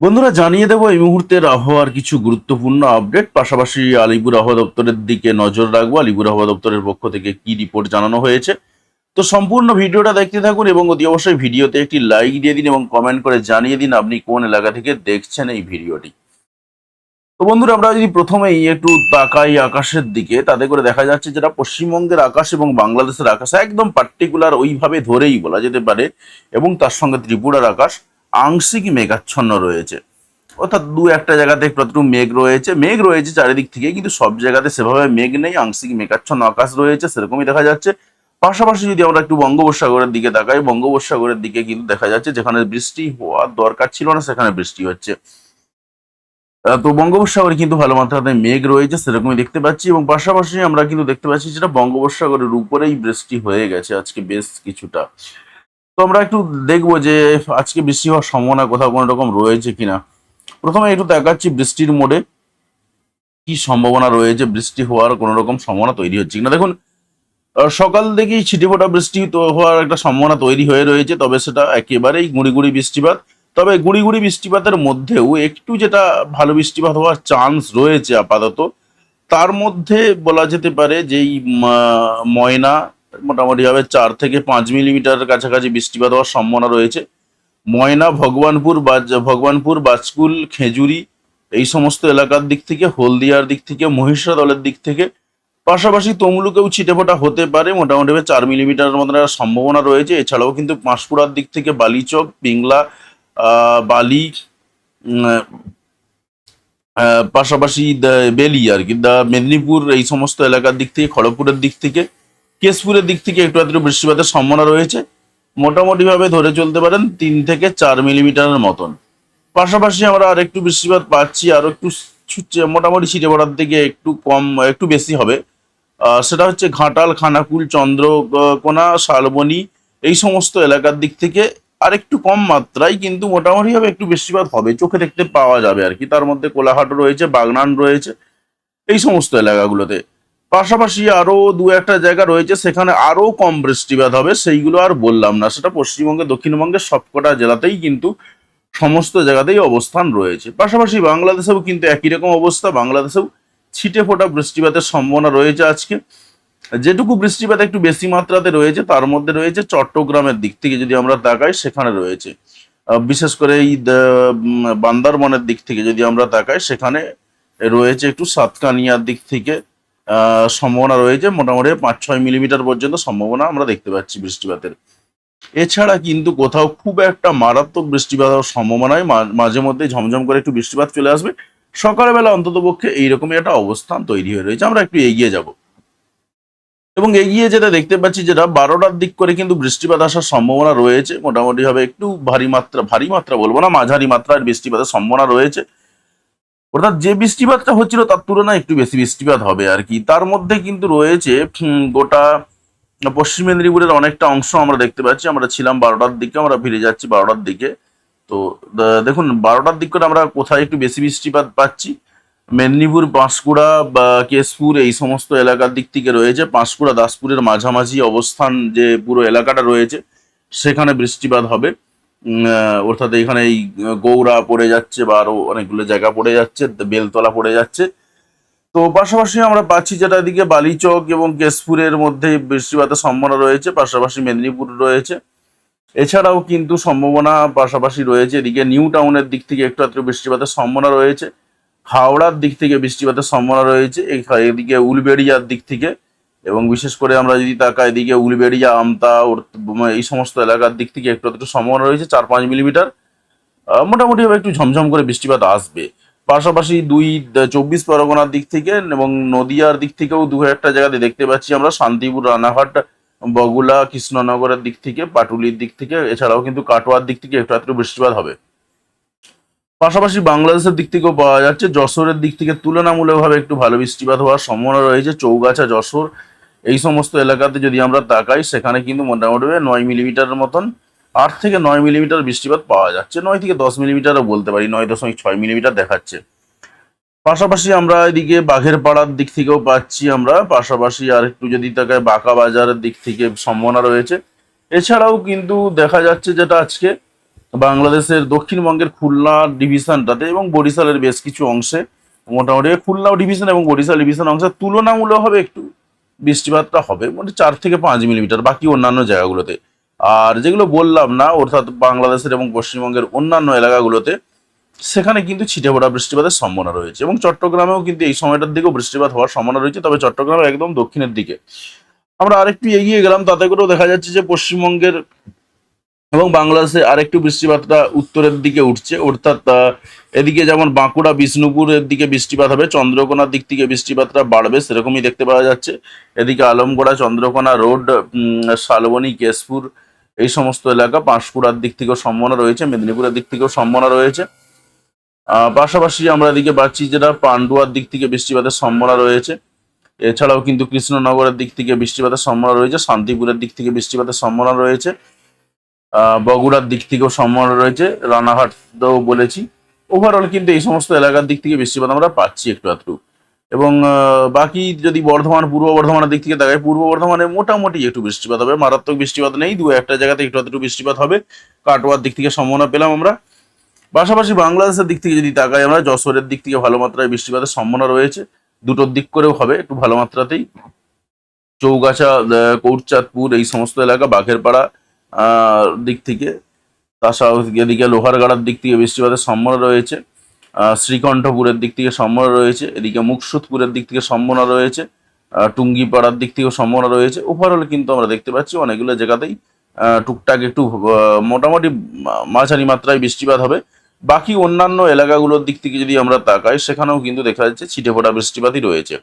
বন্ধুরা, জানিয়ে দেবো এই মুহূর্তের আবহাওয়ার কিছু গুরুত্বপূর্ণ আপডেট। পাশাপাশি আলিপুর আবহাওয়া দপ্তরের দিকে নজর রাখব। আলিপুর আবহাওয়া দপ্তরের পক্ষ থেকে কি রিপোর্ট জানানো হয়েছে? তো সম্পূর্ণ ভিডিওটা দেখতে থাকুন এবং অতি অবশ্যই ভিডিওতে একটি লাইক দিয়ে দিন এবং কমেন্ট করে জানিয়ে দিন আপনি কোন এলাকা থেকে দেখছেন এই ভিডিওটি। তো বন্ধুরা, আমরা যদি প্রথমেই একটু তাকাই আকাশের দিকে, তাতে করে দেখা যাচ্ছে যেটা পশ্চিমবঙ্গের আকাশ এবং বাংলাদেশের আকাশ একদম পার্টিকুলার ওইভাবে ধরেই বলা যেতে পারে এবং তার সঙ্গে ত্রিপুরার আকাশ। আংশিক মেঘাচ্ছন্ন রয়েছে। অর্থাৎ দু একটা জায়গাতে একটু মেঘ রয়েছে। মেঘ রয়েছে চারিদিক থেকে, কিন্তু সব জায়গাতে সেভাবে মেঘ নেই। আংশিক মেঘাচ্ছন্ন আকাশ রয়েছে, সেরকমই দেখা যাচ্ছে। পাশাপাশি যদি আমরা একটু বঙ্গোপসাগরের দিকে তাকাই, বঙ্গোপসাগরের দিকে কিন্তু দেখা যাচ্ছে যেখানে বৃষ্টি হওয়ার দরকার ছিল না, সেখানে বৃষ্টি হচ্ছে। তো বঙ্গোপসাগরে কিন্তু ভালো মাত্রাতে মেঘ রয়েছে, সেরকমই দেখতে পাচ্ছি। এবং পাশাপাশি আমরা কিন্তু দেখতে পাচ্ছি যেটা বঙ্গোপসাগরের উপরেই বৃষ্টি হয়ে গেছে আজকে বেশ কিছুটা। তো আমরা একটু দেখব যে আজকে বৃষ্টি হওয়ার সম্ভাবনা কোথাও কোনো রকম রয়েছে কিনা। প্রথমে একটু দেখাচ্ছি বৃষ্টির মোড়ে কি সম্ভাবনা রয়েছে, বৃষ্টি হওয়ার কোনো রকম সম্ভাবনা তৈরি হচ্ছে কিনা। দেখুন সকাল থেকেই ছিটে ফোটা বৃষ্টি হওয়ার একটা সম্ভাবনা তৈরি হয়ে রয়েছে, তবে সেটা একেবারেই গুঁড়ি গুঁড়ি বৃষ্টিপাত। তবে গুঁড়ি গুঁড়ি বৃষ্টিপাতের মধ্যেও একটু যেটা ভালো বৃষ্টিপাত হওয়ার চান্স রয়েছে আপাতত, তার মধ্যে বলা যেতে পারে যেই ময়না মোটামুটিভাবে চার থেকে পাঁচ মিলিমিটার কাছাকাছি বৃষ্টিপাত হওয়ার সম্ভাবনা রয়েছে। ময়না, ভগবানপুর, বাজ, ভগবানপুর, বাজকুল, খেজুরি, এই সমস্ত এলাকার দিক থেকে, হলদিয়ার দিক থেকে মহিষাদলের দিক থেকে, পাশাপাশি তমলুকেও ছিটেফোঁটা হতে পারে মোটামুটি চার মিলিমিটার মতন সম্ভাবনা রয়েছে। এছাড়াও কিন্তু পাঁশকুড়ার দিক থেকে বালিচক, পিংলা বালি পাশাপাশি বেলি আর কি, দা, মেদিনীপুর, এই সমস্ত এলাকার দিক থেকে, খড়গপুরের দিক থেকে কেশপুরের দিক থেকে একটু একটু বৃষ্টিপাতের সম্ভাবনা রয়েছে। মোটামুটিভাবে ধরে চলতে পারেন তিন থেকে চার মিলিমিটারের মতন। পাশাপাশি আমরা আর একটু বৃষ্টিপাত পাচ্ছি, আরও একটু মোটামুটি ছিটে পড়ার দিকে একটু কম, একটু বেশি হবে। সেটা হচ্ছে ঘাটাল, খানাকুল, চন্দ্রকোনা, শালবনি এই সমস্ত এলাকার দিক থেকে আর একটু কম মাত্রায় কিন্তু মোটামুটি ভাবে একটু বৃষ্টিপাত হবে। চোখে দেখতে পাওয়া যাবে আর কি। তার মধ্যে কোলাহাট রয়েছে, বাগনান রয়েছে, এই সমস্ত এলাকাগুলোতে। পাশাপাশি আরও দু একটা জায়গা রয়েছে, সেখানে আরও কম বৃষ্টিপাত হবে, সেইগুলো আর বললাম না। সেটা পশ্চিমবঙ্গে দক্ষিণবঙ্গের সবকটা জেলাতেই কিন্তু সমস্ত জায়গাতেই অবস্থান রয়েছে। পাশাপাশি বাংলাদেশেও কিন্তু একই রকম অবস্থা, বাংলাদেশেও ছিটে ফোটা বৃষ্টিপাতের সম্ভাবনা রয়েছে আজকে। যেটুকু বৃষ্টিপাত একটু বেশি মাত্রাতে রয়েছে, তার মধ্যে রয়েছে চট্টগ্রামের দিক থেকে যদি আমরা তাকাই, সেখানে রয়েছে। বিশেষ করে এই বান্দারবনের দিক থেকে যদি আমরা তাকাই, সেখানে রয়েছে একটু সাতকানিয়ার দিক থেকে সম্ভাবনা রয়েছে। মোটামুটি পাঁচ ছয় মিলিমিটার পর্যন্ত সম্ভাবনা আমরা দেখতে পাচ্ছি বৃষ্টিপাতের। এছাড়া কিন্তু কোথাও খুব একটা মারাত্মক বৃষ্টিপাত সম্ভাবনায় মাঝে মধ্যে ঝমঝম করে একটু বৃষ্টিপাত চলে আসবে। সকালবেলা অন্তত পক্ষে এইরকমই একটা অবস্থান তৈরি হয়ে রয়েছে। আমরা একটু এগিয়ে যাব। এবং এগিয়ে যেটা দেখতে পাচ্ছি যেটা, বারোটার দিক করে কিন্তু বৃষ্টিপাত আসার সম্ভাবনা রয়েছে। মোটামুটি ভাবে একটু ভারী মাত্রা ভারী মাত্রা বলব না, মাঝারি মাত্রার বৃষ্টিপাতের সম্ভাবনা রয়েছে। অর্থাৎ যে বৃষ্টিপাতটা হচ্ছিল তার তুলনায় একটু বেশি বৃষ্টিপাত হবে আর কি। তার মধ্যে কিন্তু রয়েছে গোটা পশ্চিম মেদিনীপুরের অনেকটা অংশ আমরা দেখতে পাচ্ছি। আমরা ছিলাম বারোটার দিকে, আমরা ফিরে যাচ্ছি বারোটার দিকে। তো দেখুন, বারোটার দিক করে আমরা কোথায় একটু বেশি বৃষ্টিপাত পাচ্ছি? মেদিনীপুর পাঁশকুড়া বা কেশপুর এই সমস্ত এলাকার দিক থেকে রয়েছে। পাঁশকুড়া দাসপুরের মাঝামাঝি অবস্থান যে পুরো এলাকাটা রয়েছে, সেখানে বৃষ্টিপাত হবে। অর্থাৎ এখানে এই গৌড়া পড়ে যাচ্ছে বা আরও অনেকগুলো জায়গা পড়ে যাচ্ছে, বেলতলা পড়ে যাচ্ছে। তো পাশাপাশি আমরা পাচ্ছি যেটা এদিকে বালিচক এবং কেশপুরের মধ্যে বৃষ্টিপাতের সম্ভাবনা রয়েছে, পাশাপাশি মেদিনীপুর রয়েছে। এছাড়াও কিন্তু সম্ভাবনা পাশাপাশি রয়েছে, এদিকে নিউ টাউনের দিক থেকে একটু একটু বৃষ্টিপাতের সম্ভাবনা রয়েছে। হাওড়ার দিক থেকে বৃষ্টিপাতের সম্ভাবনা রয়েছে এদিকে উলবেড়িয়ার দিক থেকে। এবং বিশেষ করে আমরা যদি তাকাই এদিকে উলবেড়িয়া, আমতা এই সমস্ত এলাকার দিক থেকে একটু একটু সম্ভাবনা রয়েছে, চার পাঁচ মিলিমিটার। মোটামুটি একটু ঝমঝম করে বৃষ্টিপাত আসবে। পাশাপাশি দুই চব্বিশ পরগনার দিক থেকে এবং নদিয়ার দিক থেকেও দু একটা জায়গাতে দেখতে পাচ্ছি আমরা শান্তিপুর, রানাঘাট বগুলা কৃষ্ণনগরের দিক থেকে, পাটুলির দিক থেকে, এছাড়াও কিন্তু কাটোয়ার দিক থেকে একটু একটু বৃষ্টিপাত হবে। পাশাপাশি বাংলাদেশের দিক থেকেও পাওয়া যাচ্ছে, যশোরের দিক থেকে তুলনামূলকভাবে একটু ভালো বৃষ্টিপাত হওয়ার সম্ভাবনা রয়েছে, চৌগাছা, যশোর এই সমস্ত এলাকাতে যদি আমরা তাকাই, সেখানে কিন্তু মোটামুটি নয় মিলিমিটারের মতন, আট থেকে নয় মিলিমিটার বৃষ্টিপাত পাওয়া যাচ্ছে। নয় থেকে দশ মিলিমিটারও বলতে পারি, নয় দশমিক ছয় মিলিমিটার দেখাচ্ছে। পাশাপাশি আমরা এদিকে বাঘের পাড়ার দিক থেকেও পাচ্ছি আমরা। পাশাপাশি আর একটু যদি তাকায় বাঁকা বাজারের দিক থেকে সম্ভাবনা রয়েছে। এছাড়াও কিন্তু দেখা যাচ্ছে যেটা আজকে, বাংলাদেশের দক্ষিণবঙ্গের খুলনা ডিভিশনটাতে এবং বরিশালের বেশ কিছু অংশে, মোটামুটি খুলনা ডিভিশন এবং বরিশাল ডিভিশন অংশে তুলনামূলকভাবে একটু বৃষ্টিপাতটা হবে মোটামুটি চার থেকে পাঁচ মিলিমিটার বাকি অন্যান্য জায়গাগুলোতে। আর যেগুলো বললাম না, অর্থাৎ বাংলাদেশের এবং পশ্চিমবঙ্গের অন্যান্য এলাকাগুলোতে, সেখানে কিন্তু ছিটে পড়া বৃষ্টিপাতের সম্ভাবনা রয়েছে এবং চট্টগ্রামেও কিন্তু এই সময়টার দিকেও বৃষ্টিপাত হওয়ার সম্ভাবনা রয়েছে, তবে চট্টগ্রামের একদম দক্ষিণের দিকে। আমরা আরেকটু এগিয়ে গেলাম, তাতে করেও দেখা যাচ্ছে যে পশ্চিমবঙ্গের এবং বাংলাদেশে আরেকটু বৃষ্টিপাতটা উত্তরের দিকে উঠছে। অর্থাৎ এদিকে যেমন বাঁকুড়া, বিষ্ণুপুরের দিকে বৃষ্টিপাত হবে, চন্দ্রকোনার দিক থেকে বৃষ্টিপাতটা বাড়বে, সেরকমই দেখতে পাওয়া যাচ্ছে। এদিকে আলমগোড়া, চন্দ্রকোনা রোড শালবনী, কেশপুর, এই সমস্ত এলাকা পাঁশকুড়ার দিক থেকেও সম্ভাবনা রয়েছে, মেদিনীপুরের দিক থেকেও সম্ভাবনা রয়েছে। পাশাপাশি আমরা এদিকে পাচ্ছি যেটা পান্ডুয়ার দিক থেকে বৃষ্টিপাতের সম্ভাবনা রয়েছে। এছাড়াও কিন্তু কৃষ্ণনগরের দিক থেকে বৃষ্টিপাতের সম্ভাবনা রয়েছে, শান্তিপুরের দিক থেকে বৃষ্টিপাতের সম্ভাবনা রয়েছে। বগুড়ার দিক থেকেও সম্ভাবনা রয়েছে, রানাঘাটও বলেছি। ওভারঅল কিন্তু এই সমস্ত এলাকার দিক থেকে বৃষ্টিপাত আমরা পাচ্ছি একটু আধটু। এবং বাকি যদি বর্ধমান, পূর্ব বর্ধমানের দিক থেকে দেখায় পূর্ব বর্ধমানে মোটামুটি একটু বৃষ্টিপাত হবে, মারাত্মক বৃষ্টিপাত নেই দু একটা জায়গাতে একটু আধটু বৃষ্টিপাত হবে, কাটোয়ার দিক থেকে সম্ভাবনা পেলাম আমরা। পাশাপাশি বাংলাদেশের দিক থেকে যদি তাকাই আমরা, যশোরের দিক থেকে ভালো মাত্রায় বৃষ্টিপাতের সম্ভাবনা রয়েছে, দুটোর দিক করেও হবে, একটু ভালো মাত্রাতেই। চৌগাছা কৌরচাঁদপুর, এই সমস্ত এলাকা, বাঘেরপাড়া দিক থেকে। তাছাড়াও এদিকে লোহারগাড়ার দিক থেকে বৃষ্টিপাতের সম্ভাবনা রয়েছে। শ্রীকণ্ঠপুরের দিক থেকে সম্ভাবনা রয়েছে। এদিকে মুকসুদপুরের দিক থেকে সম্ভাবনা রয়েছে। টুঙ্গিপাড়ার দিক থেকেও সম্ভাবনা রয়েছে। ওভারঅল কিন্তু আমরা দেখতে পাচ্ছি অনেকগুলো জায়গাতেই টুকটাক একটু মোটামুটি মাঝারি মাত্রায় বৃষ্টিপাত হবে। বাকি অন্যান্য এলাকাগুলোর দিক থেকে যদি আমরা তাকাই, সেখানেও কিন্তু দেখা যাচ্ছে ছিটে ফোটা বৃষ্টিপাতই রয়েছে।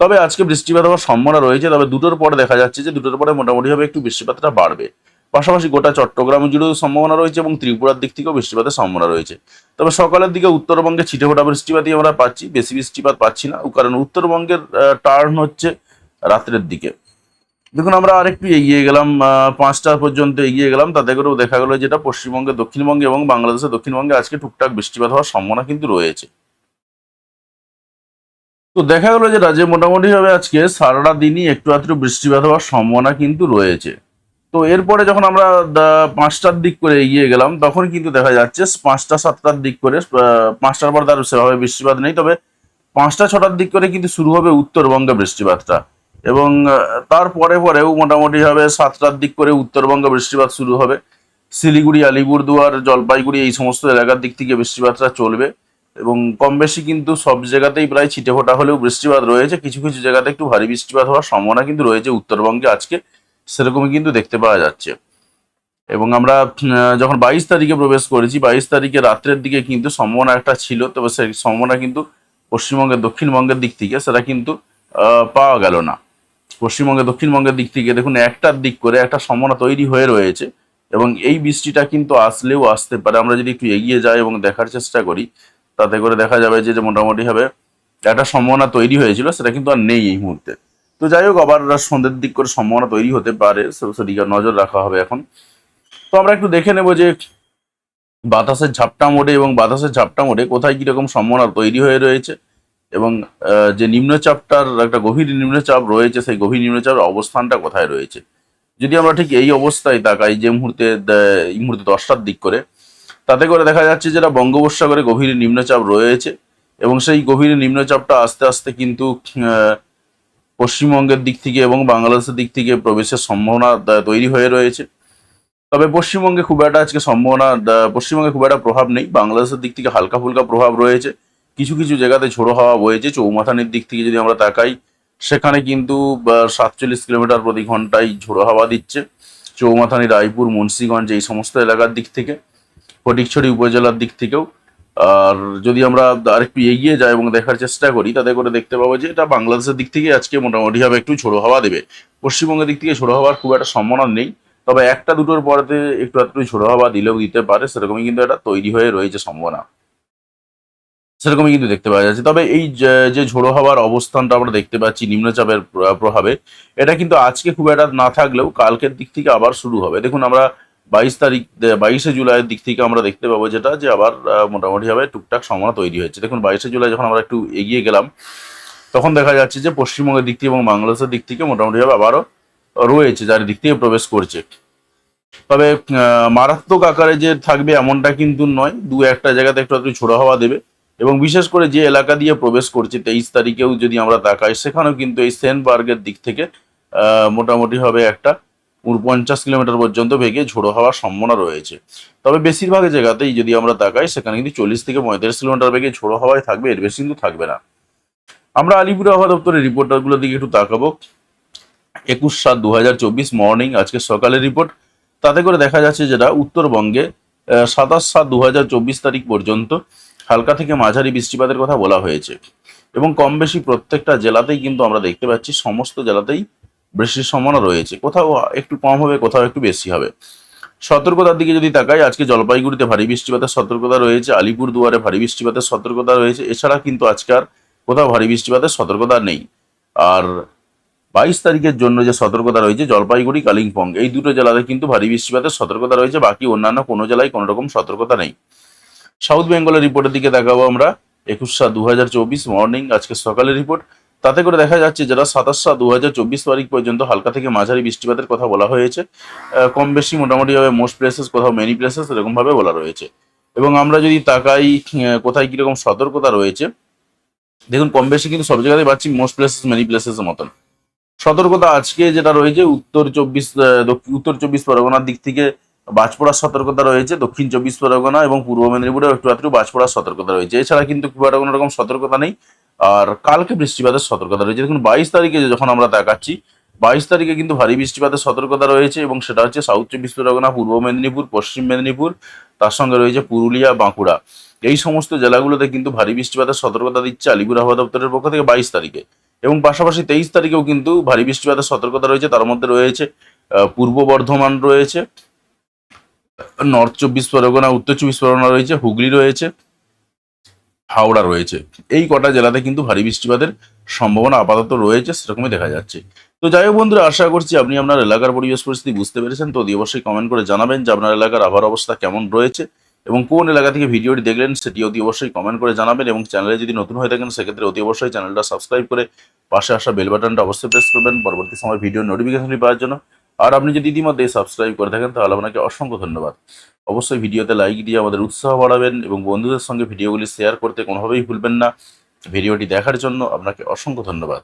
তবে আজকে বৃষ্টিপাত হওয়ার সম্ভাবনা রয়েছে, তবে দুটোর পরে দেখা যাচ্ছে যে দুটোর পরে মোটামুটিভাবে একটু বৃষ্টিপাতটা বাড়বে। পাশাপাশি গোটা চট্টগ্রাম জুড়েও সম্ভাবনা রয়েছে এবং ত্রিপুরার দিক থেকেও বৃষ্টিপাতের সম্ভাবনা রয়েছে। তবে সকালের দিকে উত্তরবঙ্গে ছিটে ফোটা বৃষ্টিপাতই আমরা পাচ্ছি, বেশি বৃষ্টিপাত পাচ্ছি না। কারণ উত্তরবঙ্গের টার্ন হচ্ছে রাত্রের দিকে। দেখুন, আমরা আরেকটু এগিয়ে গেলাম পাঁচটা পর্যন্ত এগিয়ে গেলাম। তাতে করেও দেখা গেলো যেটা পশ্চিমবঙ্গে, দক্ষিণবঙ্গে এবং বাংলাদেশের দক্ষিণবঙ্গে আজকে টুকটাক বৃষ্টিপাত হওয়ার সম্ভাবনা কিন্তু রয়েছে। তো দেখা গেলো যে রাজ্যে মোটামুটিভাবে আজকে সারাটা দিনই একটু আধটু বৃষ্টিপাত হওয়ার সম্ভাবনা কিন্তু রয়েছে। তো এরপরে যখন আমরা পাঁচটার দিক করে এগিয়ে গেলাম তখন কিন্তু দেখা যাচ্ছে পাঁচটা সাতটার দিক করে পাঁচটার পর তার সেভাবে বৃষ্টিপাত নেই। তবে পাঁচটা ছটার দিক করে কিন্তু শুরু হবে উত্তরবঙ্গে বৃষ্টিপাতটা। এবং আহ, তারপরে পরেও মোটামুটি ভাবে সাতটার দিক করে উত্তরবঙ্গে বৃষ্টিপাত শুরু হবে। শিলিগুড়ি আলিপুরদুয়ার জলপাইগুড়ি এই সমস্ত এলাকার দিক থেকে বৃষ্টিপাতটা চলবে। এবং কম বেশি কিন্তু সব জায়গাতেই প্রায় ছিটে ফোটা হলেও বৃষ্টিপাত রয়েছে। কিছু কিছু জায়গাতে একটু ভারী বৃষ্টিপাত হওয়ার সম্ভাবনা কিন্তু রয়েছে উত্তরবঙ্গে আজকে। সেরকমই কিন্তু দেখতে পাওয়া যাচ্ছে। এবং আমরা যখন বাইশ তারিখে প্রবেশ করেছি, বাইশ তারিখে রাত্রের দিকে কিন্তু সম্ভাবনা একটা ছিল, তবে সেই সম্ভাবনা কিন্তু পশ্চিমবঙ্গের দক্ষিণবঙ্গের দিক থেকে সেটা কিন্তু পাওয়া গেল না। পশ্চিমবঙ্গের দক্ষিণবঙ্গের দিক থেকে দেখুন, একটার দিক করে একটা সম্ভাবনা তৈরি হয়ে রয়েছে এবং এই বৃষ্টিটা কিন্তু আসলেও আসতে পারে। আমরা যদি একটু এগিয়ে যাই এবং দেখার চেষ্টা করি, তাতে করে দেখা যাবে যে মোটামুটি ভাবে একটা সম্ভাবনা তৈরি হয়েছিল, সেটা কিন্তু আর নেই এই মুহূর্তে। তো যাই হোক, আবার সন্ধ্যের দিক করে সম্ভাবনা তৈরি হতে পারে। সেদিকে নজর রাখা হবে এখন। তো আমরা একটু দেখে নেব যে বাতাসের ঝাপটা মোড়ে এবং বাতাসের ঝাপটা মোড়ে কোথায় কীরকম সম্ভাবনা তৈরি হয়ে রয়েছে এবং যে নিম্নচাপটার একটা গভীর নিম্নচাপ রয়েছে, সেই গভীর নিম্নচাপের অবস্থানটা কোথায় রয়েছে? যদি আমরা ঠিক এই অবস্থায় তাকাই যে মুহূর্তে এই মুহূর্তে দশটার দিক করে, তাতে করে দেখা যাচ্ছে যেটা বঙ্গোপসাগরে গভীর নিম্নচাপ রয়েছে এবং সেই গভীর নিম্নচাপটা আস্তে আস্তে কিন্তু পশ্চিমবঙ্গের দিক থেকে এবং বাংলাদেশের দিক থেকে প্রবেশের সম্ভাবনা তৈরি হয়ে রয়েছে। তবে পশ্চিমবঙ্গে খুব একটা আজকে সম্ভাবনা পশ্চিমবঙ্গে খুব একটা প্রভাব নেই। বাংলাদেশের দিক থেকে হালকা ফুলকা প্রভাব রয়েছে। কিছু কিছু জায়গাতে ঝোড়ো হাওয়া বয়েছে। চৌমাথানির দিক থেকে যদি আমরা তাকাই, সেখানে কিন্তু সাতচল্লিশ কিলোমিটার প্রতি ঘন্টায় ঝোড়ো হাওয়া দিচ্ছে। চৌমাথানি, রায়পুর, মুন্সিগঞ্জ, এই সমস্ত এলাকার দিক থেকে, ফটিকছড়ি উপজেলার দিক থেকেও। আর যদি আমরা আরেকটু এগিয়ে যাই এবং দেখার চেষ্টা করি, তাতে করে দেখতে পাবো যে এটা বাংলাদেশের দিক থেকে আজকে মোটামুটিভাবে একটু ঝোড়ো হাওয়া দেবে। পশ্চিমবঙ্গের দিক থেকে ঝোড়ো হাওয়ার খুব একটা সম্ভাবনা নেই। তবে একটা দুটোর পরেতে একটু একটু ঝোড়ো হাওয়া দিলেও দিতে পারে, সেরকমই কিন্তু এটা তৈরি হয়ে রয়েছে সম্ভাবনা। সেরকমই কিন্তু দেখতে পাওয়া যাচ্ছে। তবে এই যে- ঝোড়ো হাওয়ার অবস্থানটা আমরা দেখতে পাচ্ছি নিম্নচাপের প্র- প্রভাবে, এটা কিন্তু আজকে খুব একটা না থাকলেও কালকের দিক থেকে আবার শুরু হবে। দেখুন, আমরা বাইশ তারিখ বাইশে জুলাইয়ের দিক থেকে আমরা দেখতে পাবো যেটা যে আবার মোটামুটিভাবে টুকটাক সম্ভাবনা তৈরি হয়েছে। দেখুন বাইশে জুলাই যখন আমরা একটু এগিয়ে গেলাম তখন দেখা যাচ্ছে যে পশ্চিমবঙ্গের দিক থেকে এবং বাংলাদেশের দিক থেকে মোটামুটিভাবে আবারও রয়েছে যার দিক থেকে প্রবেশ করছে। তবে মারাত্মক আকারে যে থাকবে এমনটা কিন্তু নয়। দু একটা জায়গাতে একটু একটু ছোড়া হাওয়া দেবে এবং বিশেষ করে যে এলাকা দিয়ে প্রবেশ করছে তেইশ তারিখেও যদি আমরা তাকাই সেখানেও কিন্তু এই সেনবার্গের দিক থেকে আহ, মোটামুটি হবে একটা পঞ্চাশ কিলোমিটার পর্যন্ত বেগে ঝোড়ো হওয়ার সম্ভাবনা রয়েছে। তবে বেশিরভাগ জায়গাতেই যদি আমরা তাকাই, সেখানে কিন্তু চল্লিশ থেকে পঁয়তাল্লিশ কিলোমিটার বেগে ঝোড়ো হওয়ায় থাকবে, এর বেশি কিন্তু থাকবে না। আমরা আলিপুর আবহাওয়া দপ্তরের রিপোর্টারগুলোর দিকে একটু তাকাবো। একুশ সাত দু মর্নিং, আজকে সকালের রিপোর্ট। তাতে করে দেখা যাচ্ছে যেটা, উত্তরবঙ্গে সাতাশ সাত দু তারিখ পর্যন্ত হালকা থেকে মাঝারি বৃষ্টিপাতের কথা বলা হয়েছে। এবং কম বেশি প্রত্যেকটা জেলাতেই কিন্তু আমরা দেখতে পাচ্ছি, সমস্ত জেলাতেই বৃষ্টির সম্ভাবনা রয়েছে। কোথাও একটু কম হবে, কোথাও একটু বেশি হবে। সতর্কতার দিকে যদি তাকাই, আজকে জলপাইগুড়িতে ভারী বৃষ্টিপাতের সতর্কতা রয়েছে আলিপুর দুয়ারে ভারী বৃষ্টিপাতের সতর্কতা রয়েছে। এছাড়া কিন্তু আজকার কোথাও ভারী বৃষ্টিপাতের সতর্কতা নেই। আর বাইশ তারিখের জন্য যে সতর্কতা রয়েছে, জলপাইগুড়ি, কালিম্পং, এই দুটো জেলাতে কিন্তু ভারী বৃষ্টিপাতের সতর্কতা রয়েছে। বাকি অন্যান্য কোনো জেলায় কোনো রকম সতর্কতা নেই। সাউথ বেঙ্গলের রিপোর্টের দিকে দেখাবো আমরা। একুশ সাত দু হাজার চব্বিশ মর্নিং, আজকে সকালের রিপোর্ট। তাতে করে দেখা যাচ্ছে যারা সাতাশ সাত দু চব্বিশ তারিখ পর্যন্ত হালকা থেকে মাঝারি বৃষ্টিপাতের কথা বলা হয়েছে কম বেশি মোটামুটিভাবে মোস্ট প্লেসেস কোথাও মেনি প্লেসেস এরকমভাবে বলা রয়েছে। এবং আমরা যদি তাকাই কোথায় কীরকম সতর্কতা রয়েছে, দেখুন কম বেশি কিন্তু সব জায়গায় পাচ্ছি মোস্ট প্লেসেস মেনি প্লেসেস মতন। সতর্কতা আজকে যেটা রয়েছে, উত্তর চব্বিশ উত্তর চব্বিশ পরগনার দিক থেকে বাজ পড়ার সতর্কতা রয়েছে, দক্ষিণ চব্বিশ পরগনা এবং পূর্ব মেদিনীপুরেও একটু একটু বাজ পড়ার সতর্কতা রয়েছে। এছাড়া কিন্তু খুব একটা কোনো রকম সতর্কতা নেই। আর কালকে বৃষ্টিপাতের সতর্কতা রয়েছে। দেখুন, বাইশ তারিখে যখন আমরা দেখাচ্ছি, বাইশ তারিখে কিন্তু ভারী বৃষ্টিপাতের সতর্কতা রয়েছে এবং সেটা হচ্ছে সাউথ চব্বিশ পরগনা পূর্ব মেদিনীপুর, পশ্চিম মেদিনীপুর, তার সঙ্গে রয়েছে পুরুলিয়া, বাঁকুড়া। এই সমস্ত জেলাগুলোতে কিন্তু ভারী বৃষ্টিপাতের সতর্কতা দিচ্ছে আলিপুর আবহাওয়া দপ্তরের পক্ষ থেকে বাইশ তারিখে। এবং পাশাপাশি তেইশ তারিখেও কিন্তু ভারী বৃষ্টিপাতের সতর্কতা রয়েছে। তার মধ্যে রয়েছে পূর্ব বর্ধমান রয়েছে, নর্থ চব্বিশ পরগনা, উত্তর চব্বিশ পরগনা রয়েছে, হুগলি রয়েছে হাওড়া রয়েছে। এই কটা জেলাতে কিন্তু ভারী বৃষ্টিপাতের সম্ভাবনা আপাতত রয়েছে, সেরকমই দেখা যাচ্ছে। তো যাই হোক বন্ধুরা, আশা করছি আপনি আপনার এলাকার পরিবেশ পরিস্থিতি বুঝতে পেরেছেন। তো অবশ্যই কমেন্ট করে জানাবেন যে আপনার এলাকার আবহাওয়ার অবস্থা কেমন রয়েছে এবং কোন এলাকা থেকে ভিডিওটি দেখলেন সেটি অতি অবশ্যই কমেন্ট করে জানাবেন এবং চ্যানেলে যদি নতুন হয়ে থাকেন, সেক্ষেত্রে অতি অবশ্যই চ্যানেলটা সাবস্ক্রাইব করে পাশে আসা বেল বাটনটা অবশ্যই প্রেস করবেন। পরবর্তী সময় ভিডিও নোটিফিকেশনটি পাওয়ার জন্য। আর আপনি যদি ইতিমধ্যে সাবস্ক্রাইব করে থাকেন, তাহলে আপনাকে অসংখ্য ধন্যবাদ। অবশ্যই ভিডিওতে লাইক দিয়ে আমাদের উৎসাহ বাড়াবেন এবং বন্ধুদের সঙ্গে ভিডিওগুলি শেয়ার করতে কোনোভাবেই ভুলবেন না। ভিডিওটি দেখার জন্য আপনাকে অসংখ্য ধন্যবাদ।